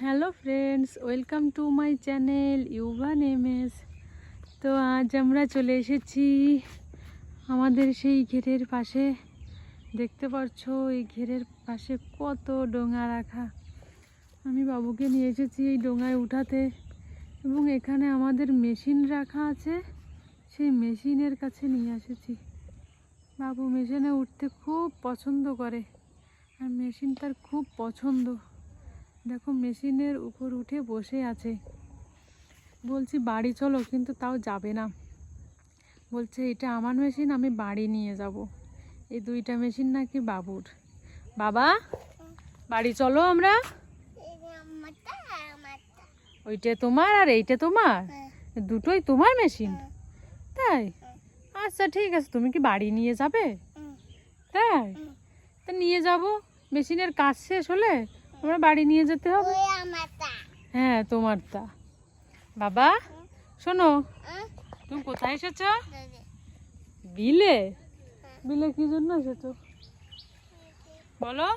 Hello friends welcome to my channel Yuvan MS তো আজ আমরা চলে এসেছি আমাদের সেই ঘেরের পাশে। দেখতে পাচ্ছ এই ঘেরের পাশে কত ডোঙা রাখা। আমি বাবুকে নিয়ে এসেছি এই ডোঙায় উঠাতে। এবং এখানে আমাদের মেশিন রাখা আছে। সেই মেশিনের কাছে নিয়ে এসেছি। বাবু মেশিনে উঠতে খুব পছন্দ করে। আর মেশিন তার খুব পছন্দ। দেখো, মেশিনের উপর উঠে বসে আছে। বলছি, বাড়ি চলো, কিন্তু তাও যাবে না। বলছে, এটা আমার মেশিন, আমি বাড়ি নিয়ে যাব। এই দুইটা মেশিন নাকি বাবুর। বাবা, বাড়ি চলো আমরা। ওইটা তোমার আর এইটা তোমার? দুটোই তোমার মেশিন। তাই? আচ্ছা ঠিক আছে, তুমি কি বাড়ি নিয়ে যাবে? তাই? তা নিয়ে যাব। মেশিনের কাজ শেষ হলে আমরা বাড়ি নিয়ে যেতে হবে? হ্যাঁ তোমার তা। বাবা শোনো। তুমি কোথায় এসেছ? বিলে? বিলে কি জন্য এসেছ? বলো।